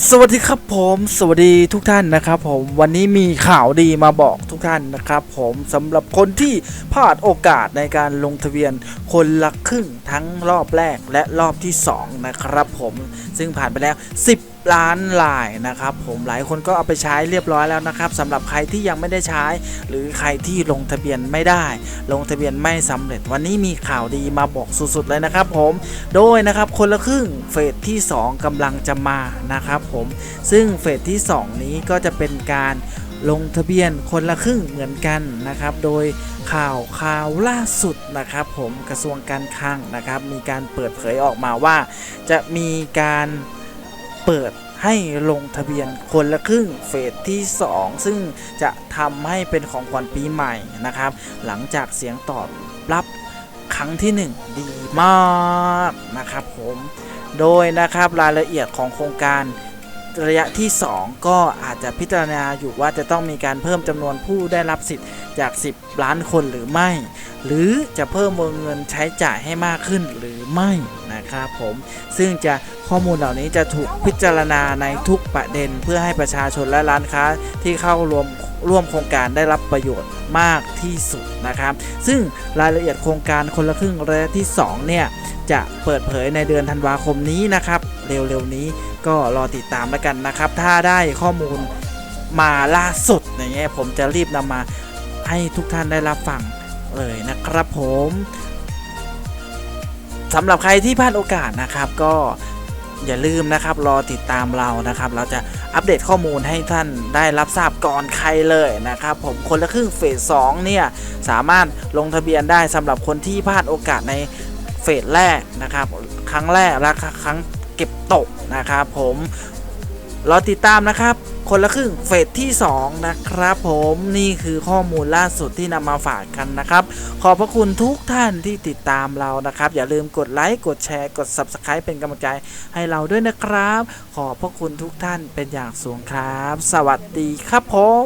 สวัสดีครับผม สวัสดีทุกท่านนะครับผมวันนี้มีข่าวดีมาบอก ท่านนะครับผมสำหรับคนที่พลาดโอกาสในการลงทะเบียนคนละครึ่งทั้งรอบแรกและรอบที่สองนะครับผมซึ่งผ่านไปแล้ว 10ล้านลายนะครับผมหลายคนก็เอาไปใช้เรียบร้อยแล้วนะครับสำหรับใครที่ยังไม่ได้ใช้ หรือใครที่ลงทะเบียนไม่ได้ ลงทะเบียนไม่สำเร็จวันนี้มีข่าวดีมาบอกสุดๆเลยนะครับผมโดยนะครับคนละครึ่งเฟสที่ 2กำลังจะมานะครับผมซึ่งเฟสที่ 2 นี้ก็จะเป็นการ ลงทะเบียนคนละครึ่งเหมือนกันนะครับ โดยข่าวข่าวล่าสุดนะครับ ผมกระทรวงการคลังนะครับ มีการเปิดเผยออกมาว่า จะมีการเปิดให้ลงทะเบียนคนละครึ่งเฟสที่ 2 ซึ่งจะทำให้เป็นของขวัญปีใหม่นะครับ หลังจากเสียงตอบรับครั้งที่ 1 ดีมากนะครับผม โดยนะครับรายละเอียดของโครงการ ระยะที่ 2 ก็อาจจะพิจารณาอยู่ว่าจะต้องมีการเพิ่มจำนวนผู้ได้รับสิทธิ์จาก 10 ล้านคนหรือไม่ หรือจะเพิ่มวงเงินใช้จ่ายให้มากขึ้นหรือไม่นะครับผมซึ่งจะข้อมูลเหล่านี้จะถูกพิจารณาในทุกประเด็น เพื่อให้ประชาชนและร้านค้าที่เข้ารวมร่วมโครงการได้รับประโยชน์มากที่สุดนะครับ ซึ่งรายละเอียดโครงการคนละครึ่งระยะที่ 2 เนี่ย จะเปิดเผยในเดือนธันวาคมนี้นะครับ เร็วๆนี้ ก็รอติดตามแล้วกันนะครับ ถ้าได้ข้อมูลมาล่าสุดอย่างเงี้ยผมจะรีบนำมาให้ทุกท่านได้รับฟังเลยนะครับผมสำหรับใครที่พลาดโอกาสนะครับ ก็อย่าลืมนะครับรอติดตามเรานะครับ เราจะอัปเดตข้อมูลให้ท่านได้รับทราบก่อนใครเลยนะครับ ผมคนละครึ่งเฟสสองเนี่ยสามารถลงทะเบียนได้สำหรับคนที่พลาดโอกาสในเฟสแรกนะครับ ครั้งแรกและครั้ง เก็บตกนะครับผมรอติดตามนะครับ คนละครึ่งเฟสที่ 2 นะครับผมนี่คือข้อมูลล่าสุดที่นำมาฝากกันนะครับ ขอบพระคุณทุกท่านที่ติดตามเรานะครับ อย่าลืมกดไลค์ กดแชร์ กด Subscribe เป็นกำลังใจให้เราด้วยนะครับ ขอบพระคุณทุกท่านเป็นอย่างสูงครับ สวัสดีครับผม